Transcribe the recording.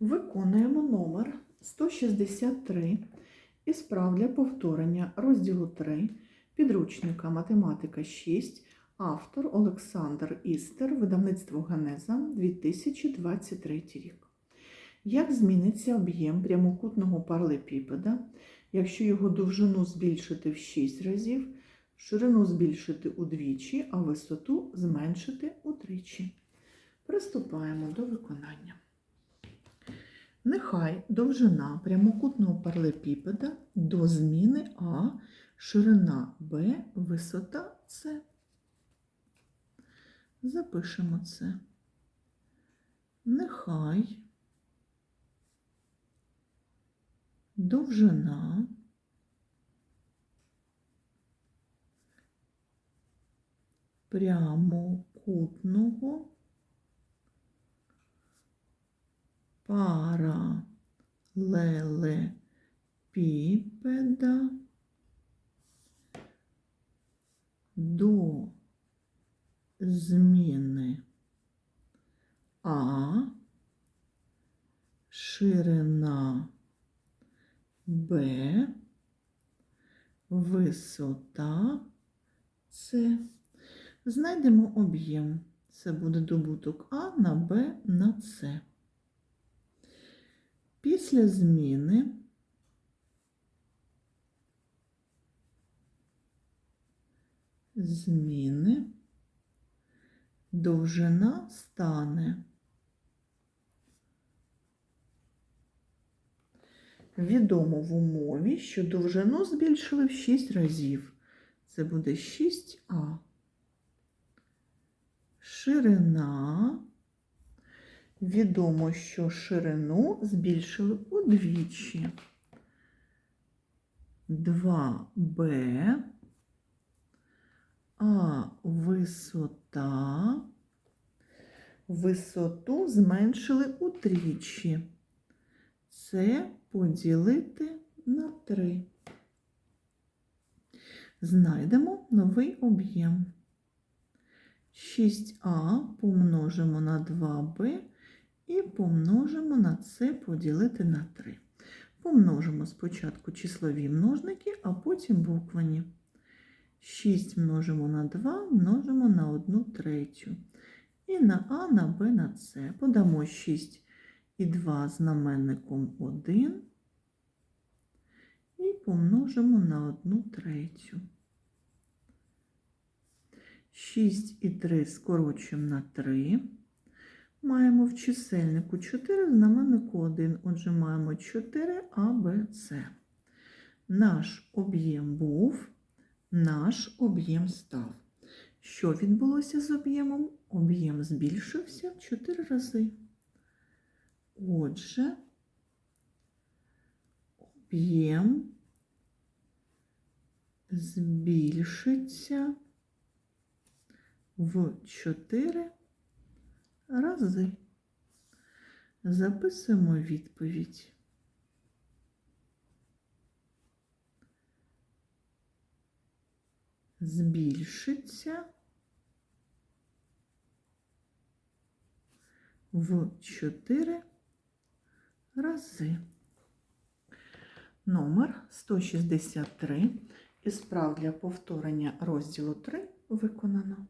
Виконуємо номер 163 із прав для повторення розділу 3 підручника Математика 6, автор Олександр Істер, видавництво Генеза 2023 рік. Як зміниться об'єм прямокутного паралепіпеда, якщо його довжину збільшити в 6 разів, ширину збільшити удвічі, а висоту зменшити утричі? Приступаємо до виконання. Нехай довжина прямокутного паралепіпеда до зміни А, ширина Б, висота С. Запишемо це. Нехай довжина прямокутного паралелепіпеда до зміни А, ширина Б, висота С. Знайдемо об'єм. Це буде добуток А на Б на С. Після зміни зміни довжина стане відомо в умові, що довжину збільшили в 6 разів. Це буде 6А. Ширина. Відомо, що ширину збільшили удвічі. 2Б, а висота, висоту зменшили утричі. Це поділити на 3. Знайдемо новий об'єм. 6а помножимо на 2b і помножимо на це поділити на 3. Помножимо спочатку числові множники, а потім буквені. 6 множимо на 2, множимо на 1 третю. І на А, на Б, на С. Подамо 6 і 2 знаменником 1 і помножимо на 1 третю. 6 і 3 скорочуємо на 3. Маємо в чисельнику 4, в знаменнику 1. Отже, маємо 4 А, Б, С. Наш об'єм був, наш об'єм став. Що відбулося з об'ємом? Об'єм збільшився в 4 рази. Отже, об'єм збільшиться в 4 рази. Записуємо відповідь. Збільшиться в 4 рази. Номер 163 із прав для повторення розділу 3 виконано.